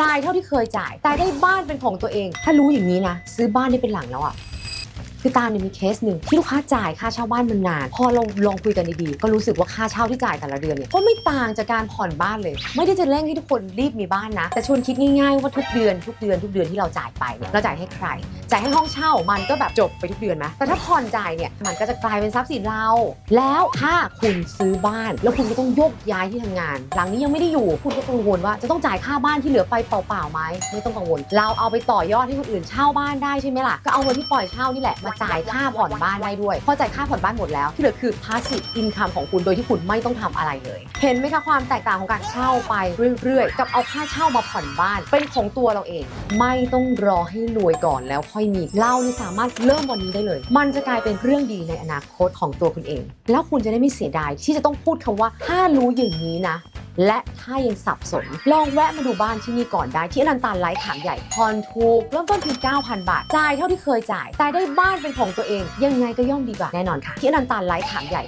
จ่ายเท่าที่เคยจ่าย แต่ได้บ้านเป็นของตัวเอง ถ้ารู้อย่างนี้นะ ซื้อบ้านได้เป็นหลังแล้วอะคือตามเนี่ยมีเคสหนึ่งที่ลูกค้าจ่ายค่าเช่าบ้านมันนาน พอลองลองคุยกันดีๆ ก็รู้สึกว่าค่าเช่าที่จ่ายแต่ละเดือนเนี่ยก็ไม่ต่างจากการผ่อนบ้านเลย ไม่ได้จะเร่งให้ทุกคนรีบมีบ้านนะ แต่ชวนคิดง่ายๆว่าทุกเดือนทุกเดือนทุกเดือนที่เราจ่ายไปเนี่ยเราจ่ายให้ใครจ่ายให้ห้องเช่ามันก็แบบจบไปทุกเดือนไหมแต่ถ้าผ่อนจ่ายเนี่ยมันก็จะกลายเป็นทรัพย์สินเรา แล้วถ้าคุณซื้อบ้าน แล้วคุณก็ต้องยกย้ายที่ทำงาน หลังนี้ยังไม่ได้อยู่คุณก็กังวลว่าจะต้องจ่ายค่าบ้านที่เหลือไปเปล่าๆไหมไม่ต้องกังวล เราเอาไปต่อยอดให้คนอื่นเช่าบ้านได้ใช่ไหมล่ะก็เอาเงินที่ปล่อยเช่านี่แหละมาจ่ายค่าผ่อนบ้านได้ด้วยพอจ่ายค่าผ่อนบ้านหมดแล้วที่เหลือคือ passive income ของคุณโดยที่คุณไม่ต้องทำอะไรเลย เห็นไหมคะความแตกต่างของการเช่าไปเรื่อยๆ กับเอาค่าเช่ามาผ่อนบ้านเป็นของตัวเราเอง ไม่ต้องรอให้รวยก่อนแล้วค่อยมีเรานี่สามารถเริ่มวันนี้ได้เลย มันจะกลายเป็นเรื่องดีในอนาคตของตัวคุณเอง แล้วคุณจะได้ไม่เสียดายที่จะต้องพูดคำว่า ถ้ารู้อย่างนี้นะ และถ้ายังสับสน ลองแวะมาดูบ้านที่นี่ก่อนได้ที่อนันตาไลท์ขามใหญ่ผ่อนถูกเริ่มต้นเพียง9,000 บาทจ่ายเท่าที่เคยจ่ายแต่ได้บ้านเป็นของตัวเอง ยังไงก็ย่อมดีกว่าแน่นอนค่ะที่อนันตาไลท์ขามใหญ่